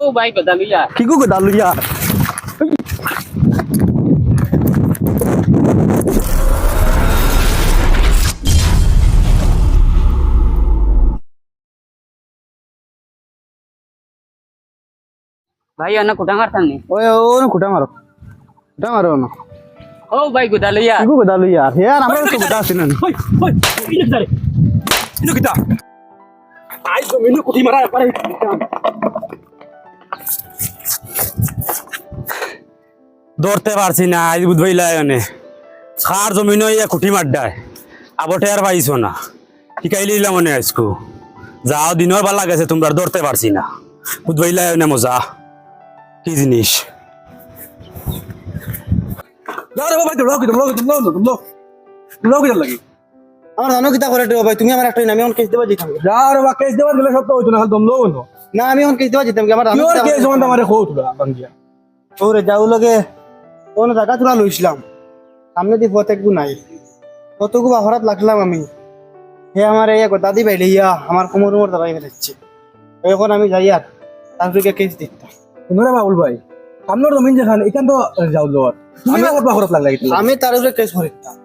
ও ভাই কথা লইয়া কি গো গদা লইয়া ভাই অন্য কুটা মারতাম নি ওই ও না খুঁটা মারো খুঁটা মারো না ও ভাই কথা লইয়া কি গো গদা লইয়া হে আর আমার তো গদা আছে না ধরতে পারছি না আজ বুধবাইলাই অনে খার জমিন কুঠি মাড্ডায়। আবটে আর পাইছো না। শিকাইলি দিলাম মনে আজকু। যাও দিনের ভালো লাগেছে তোমরা ধরতে পারছি না। বুধবাইলাই অনে মজা। কি জিনিস? আমার জানো কিতা করে ভাই তুমি আমার একটা আমি এখন কেস দেবা যেতাম না আমি এখন কেস দেবা যেতাম আমার ওরে যাও লগে। কোন জায়গা তোলা লইছিলাম। সামনে দি প্রত্যেকটু নাই। কতকু বাহরাত লাগলাম আমি। হে আমার এই দাদি বাইলে ইয়া আমার কোমর উমর দাবাই ফেলেছে এখন আমি যাই আর তারপরে কেস দিতাম শুনরে বাবুল ভাই সামনের জমিন যেখানে এখান তো যাও লোয়ার তুমি আমার বাহরত লাগলা গেছিল আমি তার উপরে কেস করে দিতাম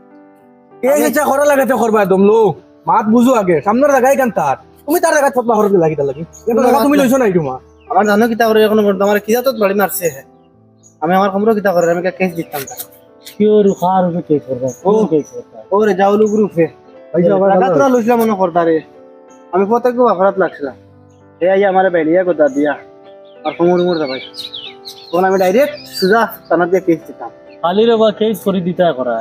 কে ইচ্ছা করা লাগাতে করবা একদম লো মাত বুঝো আগে সামনের জায়গায় কান তার তুমি তার জায়গায় ফত বাহরত লাগিতে লাগি? এটা জায়গা তুমি লইছো নাই তোমার আমার জানো কিতা করে এখন আমার কিতা তো বাড়ি মারছে হে। আমি আমার কোমর কিতা করে আমি কেস দিতাম কিওর খার উপরে কেস করবা কোন কেস করবা ওরে যাওলু গ্রুপে জায়গা তোলা লইছিলাম মনে করতারে আমি প্রত্যেক বাহরাত লাগছিলাম হে আইয়া আমার বাইলিয়া কথা দিয়া। আর কোমর উমর দাবাই। তখন আমি ডাইরেক্ট সুজা থানা দিয়ে কেস দিতাম। খালি রে বা কেস করে দিতা করা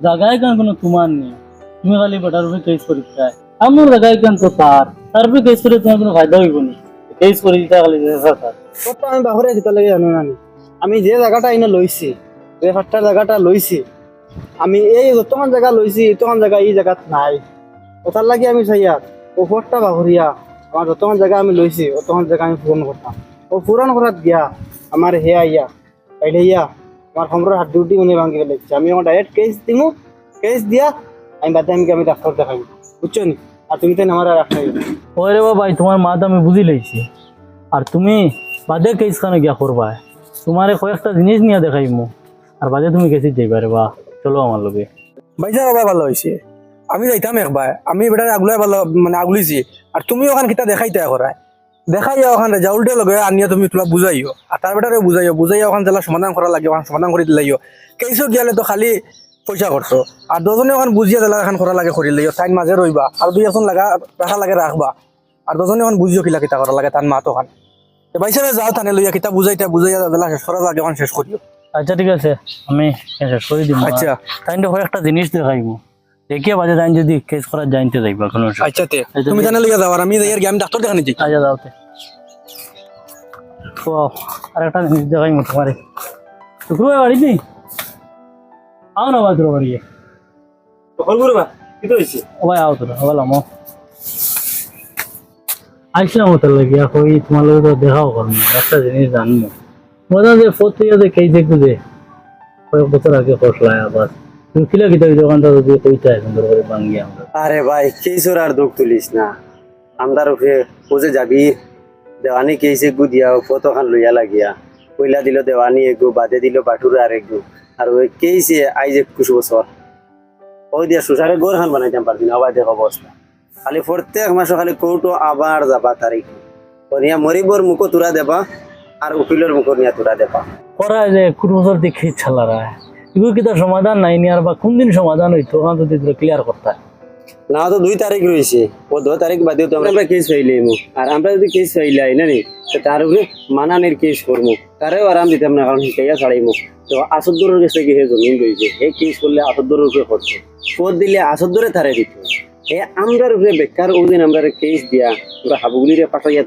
জায়গায় কেন কোনো তোমার নেই? তুমি খালি বেটার উপরে কেস করে দিতা আমার জায়গায় কেন তো তার? তার উপরে কেস করে তোমার কোনো ফায়দা হইব নি। কেস করে দিতা খালি তার। কত আমি বাহরে যেতে লাগে জানো নি? আমি যে জায়গাটা এনে লইছি, যে ফাটটা জায়গাটা লইছি, আমি এই যতক্ষণ জায়গা লইছি তখন জায়গা এই জায়গাত নাই। ওটার লাগি আমি চাইয়া, ও ফটটা বাহরিয়া আমার যতক্ষণ জায়গা আমি লইছি অতক্ষণ জায়গা আমি পূরণ করতাম ও পূরণ করাত গিয়া আমার হে আইয়া পাইলে ইয়া আমার সম্পর্ক হাত ডিউটি উনি ভাঙি ফেলেছে আমি আমার ডাইরেক্ট কেস দিমু কেস দিয়া আমি বাদে আমি আমি ডাক্তার দেখাবো বুঝছ নি? আর তুমি তো আমার আর রাখাই ওই রে ভাই তোমার মাত আমি বুঝি লইছি। আর তুমি বাদে কেস খানে গিয়া করবা তোমারে কয়েকটা জিনিস নিয়ে দেখাইমু। আর বাদে তুমি কেসি যাইবা রে বা চলো আমার লগে। বাইজা বাবা ভালো হয়েছে আমি যাইতাম একবার। আমি বেটা আগুলাই ভালো মানে আগুলিছি। আর তুমি ওখান কিতা দেখাইতে করায় দেখাইয়া ওখান জাউলটে লগে আনিয়া তুমি তোলা বুঝাইও। আর তার বেটারে বুঝাইও। বুঝাইয়া ওখান জেলা সমাধান করা লাগে, ওখান সমাধান করে দিলাইও। কেসও গিয়ালে তো খালি পয়সা করছ আর দুজনে ওখান বুঝিয়া জেলা এখন করা লাগে করি লাইও তাইন মাঝে রইবা আর দুই এখন লাগা রাখা লাগে রাখবা আর দুজনে ওখান বুঝিও কিলা কিতা করা লাগে তার মা তো খান বাইসাবে যাও তানে লইয়া কিতা বুঝাইতা বুঝাইয়া শেষ করা শেষ করিও। আচ্ছা ঠিক আছে আমি শেষ করে দিব। আচ্ছা। তাই কয়েকটা জিনিস দেখাইমু দেখিয়ে বাজে তাই যদি কেস করা জানতে যাইবা কোনো আচ্ছা তে তুমি জানে লইয়া যাও আর আমি যাই আর আমি ডাক্তার দেখানি যাই। আচ্ছা যাওতে ও আর একটা জিনিস দেখাইমু তোমারে। শুক্রবার বাড়ি নেই? আও না বাদ বাড়ি। কল করবা কি তো হইছে ভাই আও তোরা বললাম আইসলাম ওটার লাগে, এখন তোমার লোক দেখাও একটা জিনিস জানব। যে ফোর থেকে যে কেই যে, কয়েক বছর আগে আবার কিতা দোকানটা যদি কইতা সুন্দর করে ভাঙ্গি আমরা। আরে ভাই আর তুলিস না। আমদার ওজে যাবি, দেওয়ানি কেসে গু দিয়া কতখান লইয়া লাগিয়া। কইলা দিল দেওয়ানি এগু, বাদে দিল বাটুর আর এগু। আর ওই কেসে আইজ একুশ বছর। ওই দিয়া সুসারে গোর খান বানাইতাম পারবি না আবার অবস্থা। খালি প্রত্যেক মাসে খালি কৌটো আবার যাবা তারিখ নিয়া মরিবর মুখো তুরা দেবা আর উকিলের মুখো নিয়া তুরা দেবা। করা যে কুড়ি বছর দেখে ছালারা এগুলো কি সমাধান নাই নি আর বা কোন দিন সমাধান হইতো ওখান যদি ক্লিয়ার করতে না তো দুই তারিখ রয়েছে ও দু তারিখ বাদেও তো আমরা কেস ফাইলে আর আমরা যদি কেস ফাইলাই না তার উপরে মানানের কেস করব তারেও আরাম দিতাম না কারণ শিখাইয়া ছাড়াইমু তো আসদ্দরের কাছে গিয়ে জমিন রয়েছে এই কেস করলে আসদ্দরের উপরে করছে কোদ দিলে আসদ্দরে তারে দিত এ আমরার উপরে বেকার ওদিন আমরা কেস দিয়া পুরো হাবুগুলিরে পাঠাইয়া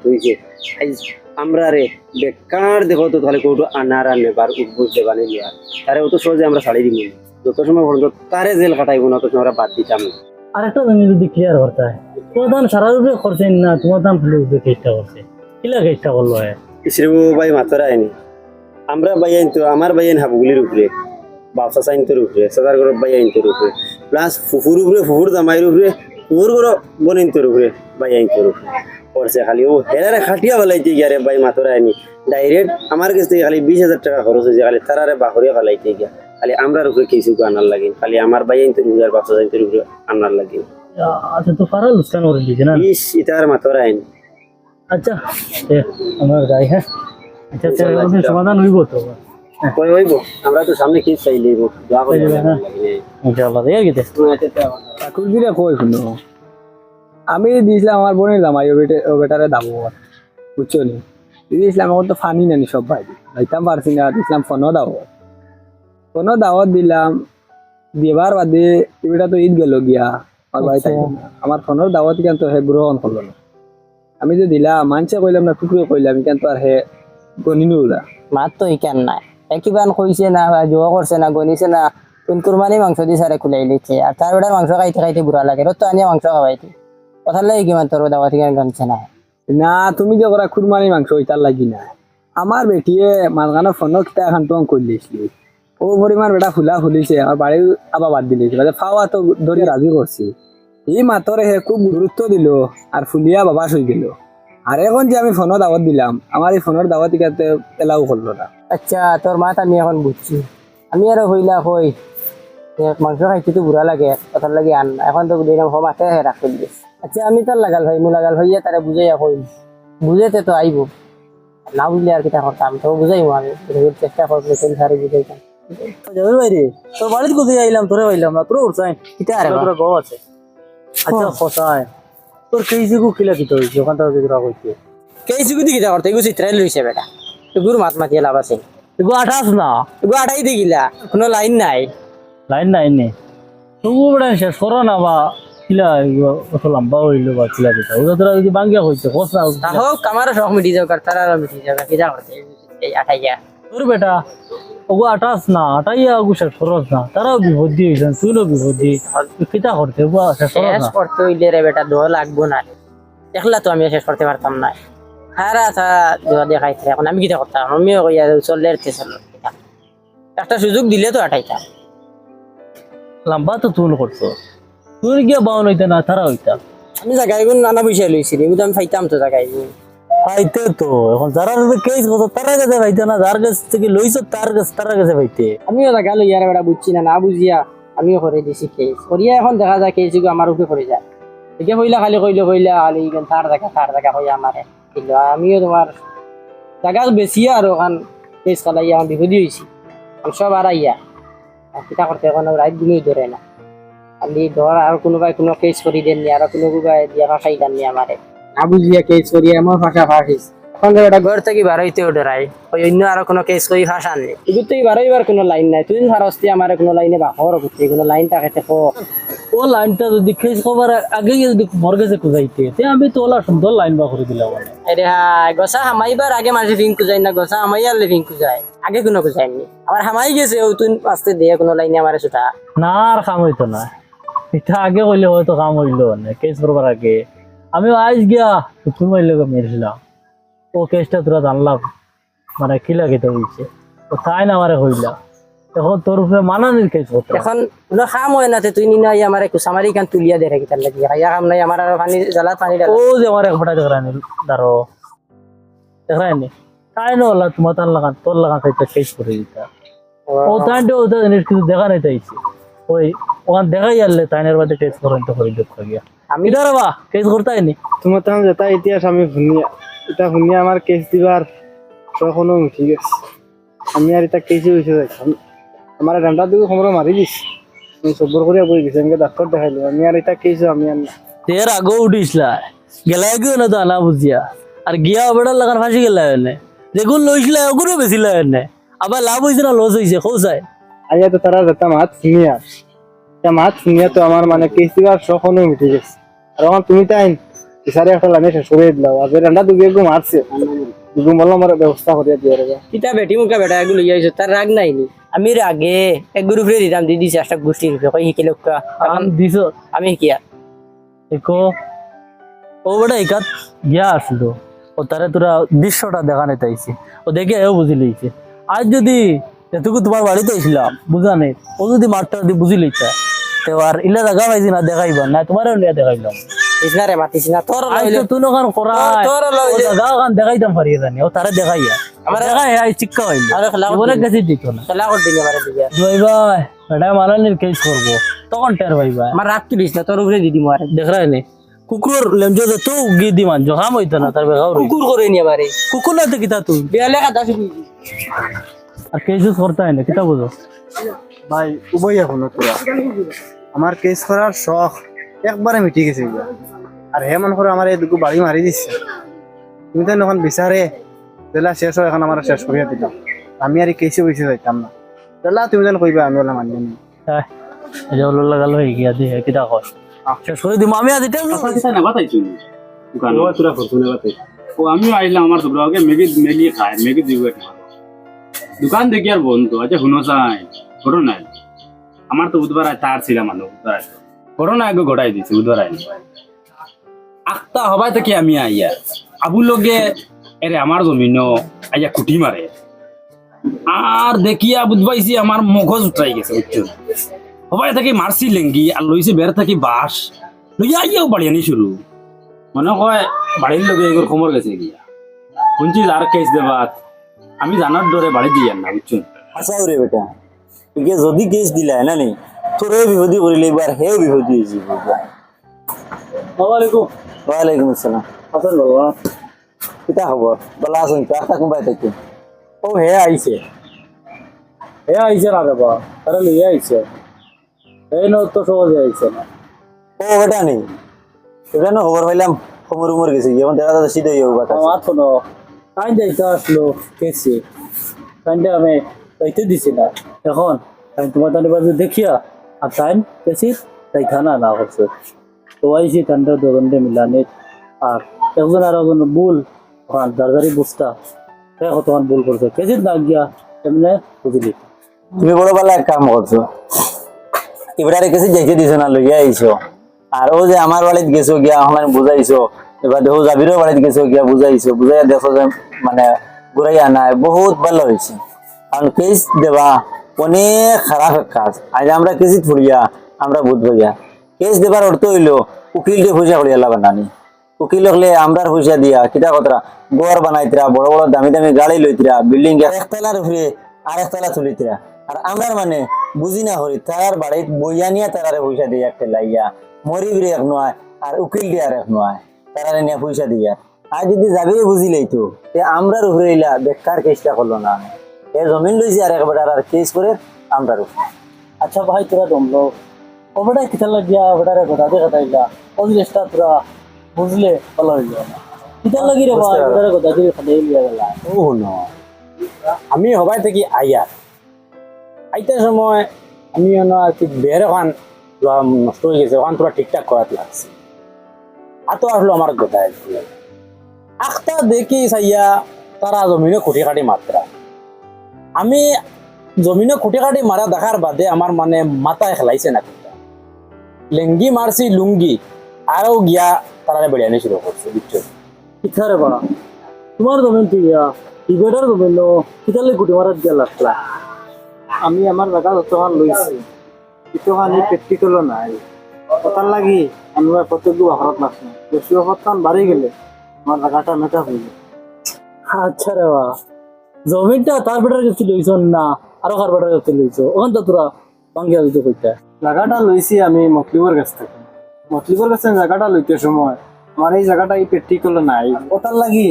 আইজ আমরা রে বেকার দেখো তো তাহলে কোটো আনার আর নেবার উদ্বুজ দেবানি লিয়ার তারে অত সহজে আমরা ছাড়ি দিব যত সময় পর্যন্ত তারে জেল খাটাইব না সময় আমরা বাদ দিতাম আর একটা জিনিস যদি ক্লিয়ার করতে হয় তোমার দাম সারা রূপে করছেন না তোমার দাম ফুলে রূপে কেসটা করছে। কিলা কেসটা করল হয় ইসরিবু ভাই মাতরা আইনি। আমরা ভাই আইন তো আমার ভাই আইন হাবুগুলির উপরে বাপসা সাইনটোর উপরে সাদার গরব ভাই আইনটোর উপরে। প্লাস ফুফুর উপরে ফুফুর জামাইয়ের উপরে ফুফুর গরব বনিনটোর উপরে ভাই আইনটোর উপরে। করছে খালি ও হেরারে খাটিয়া ফেলাইতে গিয়া রে ভাই মাতরা আনি ডাইরেক্ট আমার কাছ থেকে খালি বিশ হাজার টাকা খরচ হয়েছে খালি তারারে বাহরিয়া ফেলাইতে গিয়া। খালি আমরা রুখে কিছু আনার লাগে খালি আমার ভাই আনতে রুজার বাচ্চা আনতে রুখে আনার লাগে আচ্ছা তো কারা লুস্কান করে দিয়েছে না? ইস ইতার মাতরা আইনি। আচ্ছা আমার যাই হ্যাঁ? আচ্ছা আচ্ছা সমাধান হইব তো। কই হইব আমরা তো সামনে কি চাইলে দোয়া করে হ্যাঁ। ইনশাআল্লাহ কই শুনো আমি দিয়েছিলাম আমার বোনের জামাই ও বেটে ও বেটারে দাবো বুঝছ নি? দিয়েছিলাম আমার তো ফানি নানি সব ভাই। ভাইতাম পারছি না দিয়েছিলাম ফোনও দাওয়াত। ফোনও দাওয়াত দিলাম। দিবার বাদে এবারটা তো ঈদ গেল গিয়া আমার বাড়ি থাকল না। আমার ফোনের দাওয়াত কেন তো হে গ্রহণ করল না। আমি যে দিলাম মানছে কইলাম না কুকুরে কইলাম কেন তো আর হে ওরা মাত তো ইকান নাই? একিবান কইছে না, বা জোয়া করছে না গনিছে না, কোন কুরবানি মাংস দি সারে খুলাই লিছে। আর তার বেটার মাংস খাইতে খাইতে বুড়া লাগে রত আনিয়া মাংস খাওয়াইতে কথার লাগে কিমান তোর দাওয়া থেকে গানছে না না, তুমি যে করা খুরমানি মাংস ওইটার লাগি না আমার বেটিয়ে মাঝখানে ফোনও কিতা এখন তো করলিছিলি ও পরিমাণ বেটা ফুলা ফুলিছে আমার বাড়ি আবার বাদ দিলেছে মানে ফাওয়া তো ধরে রাজি করছি এই মাতরে হে খুব গুরুত্ব দিল আর ফুলিয়া বাবা হয়ে গেল। আর এখন যে আমি ফোনত দাওয়াত দিলাম আমার এই ফোনের দাওয়াত ইকাতে এলাও করল না। আচ্ছা তোর মাত আমি এখন বুঝছি আমি আর হইলা কই যে মাংস খাইতে তো বুড়া লাগে কথার লাগে আন। এখন তো দিলাম হো মাঠে রাখতে দিস আচ্ছা আমি তার লাগাল ভাই মু লাগাল ভাইয়া তারা বুঝাইয়া কই বুঝেতে তো আইব না বুঝলে আর কিটা করতাম তো বুঝাইবো আমি চেষ্টা করব কোন সারে বুঝাইতাম যাবে বাইরে তোর বাড়িতে কোথায় আইলাম তোরে পাইলাম না তোর উঠছাই কিটা আরে তোর গো আছে। আচ্ছা খসায় তোর কেজি কু কিলা কিতে হইছে? ওখান থেকে তোরা কইছে কেই সুগুদি কিটা করতে এগু চিত্রাই লইছে বেটা। এগুর মাত মাতিয়ে লাভ আছে এগো আঠাস না? এগু আটাই দি গিলা কোনো লাইন নাই। লাইন নাই নে? তবু বড় শেষ করো না বা কিলা অত লম্বা হইল বা কিলা দিতা ওটা তোরা যদি বাঙ্গিয়া হইছে খস না হোক আমারও শখ মিটি যাও তারা মিটি যাও কিটা করতে এই আটাই গিয়া তোর বেটা ওগো আটাস না আটাইয়া ওগো শেষ না। তারাও তুইও কিতা করতে ওগো শেষ না। করতে হইলে রে বেটা দোয়া লাগবো না। একলা তো আমি শেষ করতে পারতাম না। হারা তা দোয়া দেখাইছে এখন আমি কিটা করতাম? আমিও কইয়া চললে আর চলল একটা সুযোগ দিলে তো আটাইতাম। লম্বা তো তুই করছ। তুই গিয়া বাউন হইতে না তারা হইতা। আমি জায়গায় নানা পয়সা লইছি কিন্তু আমি পাইতাম তো জায়গায় পাইতে তো, এখন যারা কেস করতো তারা কাছে পাইতে না, যার কাছ থেকে লইছো তার কাছে, তারা কাছে পাইতে আমিও জায়গা লইয়া রে বেটা বুঝছি না না বুঝিয়া আমিও করে দিছি কেস। করিয়া এখন দেখা যায় কেস আমার উপরে করে যায়। এতিয়া কইলা খালি কইলে, কইলা খালি থার জায়গা থার জায়গা কইয়া আমারে কিন্তু আমিও তোমার জায়গা বেশি আর ওখান কেস খালাই এখন বিপদী হয়েছি সব আর আইয়া কিতা করতে এখন রাইট দিনই ধরে না। খালি ধর আর কোনোবাই কোনো কেস করি দেননি, আর কোনো কোনোবাই দিয়া ফাঁসাই দেননি আমারে। আমার ফাঁসা ফাঁসিস ঘর থেকে ওই অন্য আরও কোনো কেস এগুলো থেকে কোনো লাইন নাই। তুই আমার কোনো লাইনে করতে কোনো লাইন কো ও লাইনটা যদি কেস খবর আগে যদি মোর কাছে কুজাইতে তে আমি তো ওলা সুন্দর লাইন বা করে দিলাম আরে হাই গসা হামাইবার আগে কুজাই না গসা কুজাই। আগে কোনো কুজাইনি আমার হামাই গেছে ও তুই আসতে দিয়ে কোনো লাইনে আমার ছুটা। না আর কাম হইতো না। এটা আগে হয়তো কাম হইল না কেস করবার আগে। আমি আজ গিয়া তুমি মাইলে মেরেছিলাম। ও কেসটা তোরা জানলাম। মানে কি লাগে তো হইছে ও তাই না আমারে হইলা। এখন তোর উপরে মানানির কেস এখন কোনো খাম হয় না তে তুই নিনা আমার কুসামারি কান তুলিয়া দে রাখি তার লাগি। কাম নাই আমার পানি জ্বালা পানি ও যে আমার দেখরানি দাঁড়ো। দেখরানি তাই না হলা তোমার তার লাগান তোর লাগান সাইডটা কেস করে দিতা। ও ও জিনিস কিছু দেখা নাই তাইছে ওই ওখান দেখাই আনলে তাইনের বাদে কেস করেন তো করে দুঃখ গিয়া আমি ইদার বা কেস করতে আইনি তোমার তখন যেটা ইতিহাস আমি শুনিয়া এটা শুনিয়া আমার কেস দিবার তখনও উঠি গেছে। আমি আর এটা কেসে হয়েছে দেখলাম আমার ঘণ্টা দুটো সময় মারি দিস আমি সব্বর করিয়া বই গেছি আমাকে ডাক্তার দেখাইলো। আমি আর এটা কেসে আমি আর না তের আগো উঠিসলা গেলাই গিয়ে না তো আনা বুঝিয়া আর গিয়া বেড়ার লাগান ফাঁসি গেলা এনে যেগুন লইছিল ওগুলো বেশি এনে আবার লাভ হয়েছে না লস হয়েছে খোঁজায় আইয়া তো তারা যেতাম হাত শুনিয়া তা মাত শুনিয়া তো আমার মানে কেস দিবার তখনও উঠে গেছে। আর আমার তুমি তাই বিচারে একটা লাইনে শেষ করে দিলাম। আর দুগে গো মারছে দুগু বললাম আমার ব্যবস্থা করিয়া দিয়ে রেখা কিতা বেটি মুখা বেটা এগুলো ইয়া হইছে তার রাগ নাই নি। আমি এর আগে এক গ্রুপ রে দিতাম দিদি একটা গোষ্ঠী রূপে কই হিকে লোকটা। দিছ? আমি কিয়া একো ও বেটা একাত গিয়া আসলো ও তারে তোরা দৃশ্যটা দেখা নাই তাইছে। ও দেখে এও বুঝি লইছে। আজ যদি এতটুকু তোমার বাড়িতে আসলাম বুঝা নেই। ও যদি মাঠটা যদি বুঝি লইতা। তো আর ইলা দেখা পাইছি না দেখাইবা না তোমারও নিয়ে দেখাইলাম মাতিস না রে মাতিস না তোর তো তুই ওখান করা তোর লইলে দাদা ওখান দেখাইতাম পারি জানি ও তারা দেখাইয়া আমার দেখাই আই চিক্কা হইল আরে খেলা জীবনে কাছে দিত না। খেলা কর দিলে মারে দিবে ভাই ভাই এটা মালানির কেস করব তখন টের ভাই ভাই আমার রাত তুলিস না তোর উপরে দিদি মারে দেখ রায় নে কুকুর লেমজো তো তো গি দি মান জখাম হইতো না তার বেগাও কুকুর করে নিয়ে মারে কুকুর না তো কিতা তুই বিয়ালে কাদা শুনি আর কেস করতে হয় না কিতা বুঝো ভাই উভয় এখন তোরা। আমার কেস করার শখ একবারে মিটি গেছে। আর হে মনে করো আমার এই দুটো বাড়ি মারি দিচ্ছে তুমি তো এখন বিচারে তেলা শেষ হয় এখন আমার শেষ করিয়া দিলাম আমি আর কেসে বসে যাইতাম না। তেলা তুমি যেন কইবা আমি ওলা মানি নি হ্যাঁ লাগালো হয়ে গিয়া দিয়ে কয়? শেষ করে দিম আমি আজ এটা পয়সা না বাতাইছো দোকান বাতাই ও আইলাম আমার মেলি খায় দিব দোকান দেখি আর বন্ধ আচ্ছা শুনো চাই। নাই। আমার তো বুধবার ছিলাম মানুষ বুধবার করোনা আগে দিছে বুধবার হবাই থেকে আমি আইয়া। আবু লগে এরে আমার জমিন আইয়া কুটি মারে আর দেখিয়া বুধবাইছি আমার মগজ উঠাই গেছে বুঝছ সবাই থাকি মারছি লেঙ্গি আর লইছে বের থাকি বাস লইয়া আইয়াও বাড়ি আনি শুরু মনে হয় বাড়ির লোকে এগুলো খবর গেছে গিয়া শুনছি আর কেস দেবাত, আমি জানার ডরে বাড়ি দিয়ে না বুঝছ রে বেটা। একে যদি কেস দিলা না নি তোরেও বিপদী করিলে এবার হেও বিপদী হয়েছি আসসালামাইকুম ওয়ালাইকুম আসসালাম। আসেন বাবা? কিতা খবর বলা আসুন আখা কোনবাই থাকি? ও হে আইছে হে আইছে না রে বা আরে লিয়ে আইছে এই ন তো সহজে আইছে না। ও বেটা নেই এটা না খবর পাইলাম খবর উমর গেছে। যেমন দেখা যাচ্ছে সিধে যাব কথা আমার আসলো কেসে টাইমটা আমি যাইতে দিছি না। এখন টাইম তোমার টাইম বাজে দেখিয়া আর টাইম কেসি তাই খানা না করছে তো আইসি টাইমটা দুজনটা মিলানে, আর একজন আর একজন ভুল ওখান দারদারি বুঝতা দেখো তখন ভুল করছে। কেসির না গিয়া এমনি বুঝলি। তুমি বড় এক কাম করছ। এবারে কাছে যাইতে দিছো না, লইয়া আইছো। আর ও যে আমার বাড়িতে গেছো গিয়া আমার বুঝাইছো এবার দেখো জাবিরও বাড়িতে গেছো গিয়া বুঝাইছো বুঝাইয়া দেখো যে মানে ঘুরাইয়া নাই বহুত ভালো হয়েছে কারণ কেস দেবা, অনেক খারাপ কাজ। আজ আমরা কেসি ফুড়িয়া আমরা বুঝব গিয়া কেস দেবার অর্থ হইল, উকিলকে পয়সা করিয়া লাভ নানি উকিল হলে আমরার পয়সা দিয়া, কিতা কথা গড় বানাইতরা, বড় বড় দামি দামি গাড়ি লইতরা, বিল্ডিং একতলার উপরে আর একতলা তুলিতরা। আর আমরার মানে বুঝি না হরি তার বাড়িত বইয়া নিয়ে তারারে পয়সা দিয়ে একটা লাইয়া মরিবরে এক নয় আর উকিল দিয়ে আর এক নয় তারারে নিয়ে পয়সা দিয়া। আর যদি যাবে বুঝিলেই তো তে আমরার উপরে ইলা বেকার কেসটা করল না। এ জমিন লইছি আর একবার আর কেস করে উপরে আচ্ছা ভাই তোরা দমলো। ওবেটা কিতা লাগিয়া ওবেটারে কথা দিয়ে কথা ইলা ও জিনিসটা তোরা বুঝলে ভালো হইল কিতা লাগি রে ভাই ওবেটারে কথা দিয়ে কথা ইলিয়া গেলা ও ন। আমি হবাই থেকে আইয়া। আইতার সময় আমি আর কি বের ওখান নষ্ট হয়ে গেছে ওখান পুরা ঠিকঠাক করাতে লাগছে। আর তো আসলো আমার গোটায় আখটা দেখি সাইয়া তারা জমিনে খুঁটি কাটি মাত্রা। আমি জমিনে খুঁটি কাটি মারা দেখার বাদে আমার মানে মাথায় খেলাইছে না। লেঙ্গি মারছি লুঙ্গি আরও গিয়া তারা বেড়িয়ানি শুরু করছে বুঝছ কিতা রে বা তোমার জমিন টিয়া ইবেটার জমিন নো কিতা লাগি গুটি মারাত গিয়া লাগলা? আমি আমার জায়গা যতক্ষণ লইছি এই প্র্যাকটিক্যালও নাই। কথার লাগি আমি প্রত্যেক দু ঘৰত নাচো। বেশি অবস্থান বাড়ি গেলে আমার জায়গাটা মেটা হয়ে যায়। আচ্ছা রে বা জমিনটা তার বেটার কাছে লইছ না আরও কার বেটার কাছে লইছ ওখান তো তোরা ভাঙ্গিয়া দিতে কইতা। জায়গাটা লইছি আমি মতলিবর কাছ থেকে। মতলিবর কাছে জায়গাটা লইতে সময়। আমার এই জায়গাটা এই প্র্যাকটিক্যাল নাই। ওটার লাগি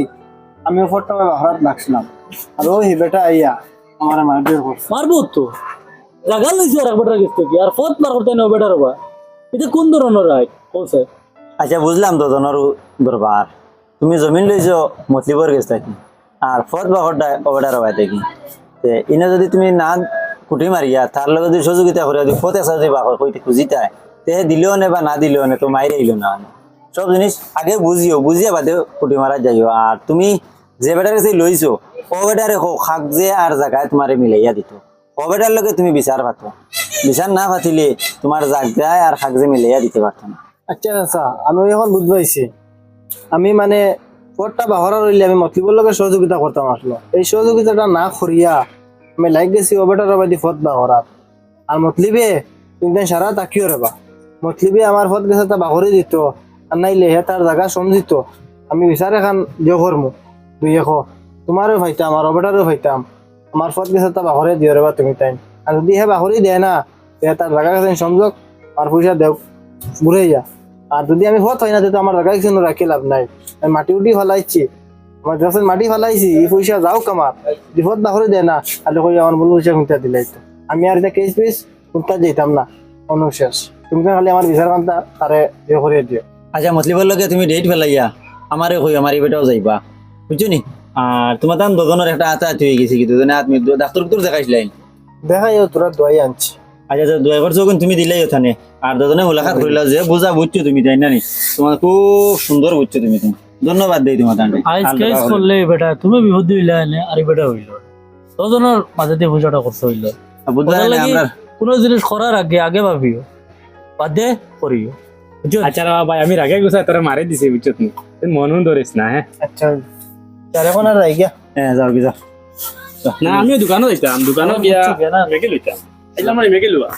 আমি ওপরটা ঘৰত নাচলাম আর ওই বেটা আইয়া আমার মারধর করছে মারবো তো। জাগা লইছে আর বেটার কাছে কি আর ফত মার করতে না বেটার বা এটা কোন ধরনের রায়? কৌছে আচ্ছা বুঝলাম তো দরবার। তুমি জমিন লইছো মতলিবর গেছ থাকি। আর ফত বাহরটা অবডার হওয়া থাকি ইনে যদি তুমি না কুটি মারিয়া তার লগে যদি সহযোগিতা করে যদি ফতে সাজি বাহর কইতে খুঁজিতায় তে দিলেও নে বা না দিলেও নে, তো মাইরে আইলো না। সব জিনিস আগে বুঝিও বুঝিয়া বাদে কুটি মারা যাইও। আর তুমি যে বেটার কাছে লইছো ও বেটারে হোক খাক যে আর জায়গায় তোমারে মিলাইয়া দিত। ও বেটার লগে তুমি বিচার পাতো। বিচার না পাতিলে তোমার জায়গায় আর খাক যে মিলাইয়া দিতে পারতো না। আচ্ছা আচ্ছা। আমি এখন বুঝ পাইছি। আমি মানে পটটা বাহরা রইলে আমি মতলিবর লগে সহযোগিতা করতাম আসলো। এই সহযোগিতাটা না করিয়া আমি লাইক গেছি ওবেটার বাদি ফত বাহরাত আর মতলিবে কিন্তু সারা তাকিও রেবা। মতলিবে আমার ফত গেছে তা বাহরে দিত, আর নাইলে হে তার জায়গা সমঝিত আমি বিচার এখান দিও করমু দুই এখ তোমারও ভাইতাম আর অবেটারও ভাইতাম। আমার ফত গেছে তা বাহরে দিও রে বা তুমি তাই আর যদি হে বাহরি দেয় না, তে তার জায়গা কাছে সমঝক আর পয়সা দেও ঘুরে যা আর যদি আমি ফত হয় না তো আমার জায়গা কিছু রাখি লাভ নাই। মাটি উঠি ফেলাইছি। আমার যখন মাটি ফেলাইছি এই পয়সা যাও কামার বিপদ বাহরে দেয় না তাহলে কই আমার মূল পয়সা খুঁজতে দিলাই তো আমি আর এটা কেস পিস খুঁজতে যেতাম না অনুশেষ তুমি খালি আমার বিচার কান্তা তারে ইয়ে করে দিও আচ্ছা মতলিবর লগে তুমি ডেট ফেলাইয়া আমারে কই আমার বেটাও যাইবা। বুঝছ নি? আর তোমার তাম দোকানের একটা আতা আতি হয়ে গেছে কি দুজনে আদমি ডাক্তার ডাক্তার দেখাইছিলেন দেখাই তোরা দোয়াই আনছি। আচ্ছা আচ্ছা দুই করছ কিন্তু তুমি দিলেই ওখানে আর দুজনে মুলাকাত করিলা যে বুঝা বুঝছ তুমি তাই না? নি তোমার খুব সুন্দর বুঝছ তুমি তুমি ধন্যবাদ দেই তোমার আইজ কেস করলে বেটা তুমি বিপদ হইলা এনে আর বেটা হইল। দুজনের মাঝে দিয়ে পূজাটা করতে হইল। কোনো জিনিস করার আগে আগে ভাবিও। বাদে করিও। আচ্ছা রে ভাই আমি রাগে গুছা তোরা মারে দিছি বুঝছ তুমি? মনও ধরিস না হ্যাঁ? আচ্ছা। তার এখন আর রাই গিয়া হ্যাঁ যাও যাও। না আমিও দোকানও যাইতাম দোকানও গিয়া মেগি লইতাম। এলাম মেগি লওয়া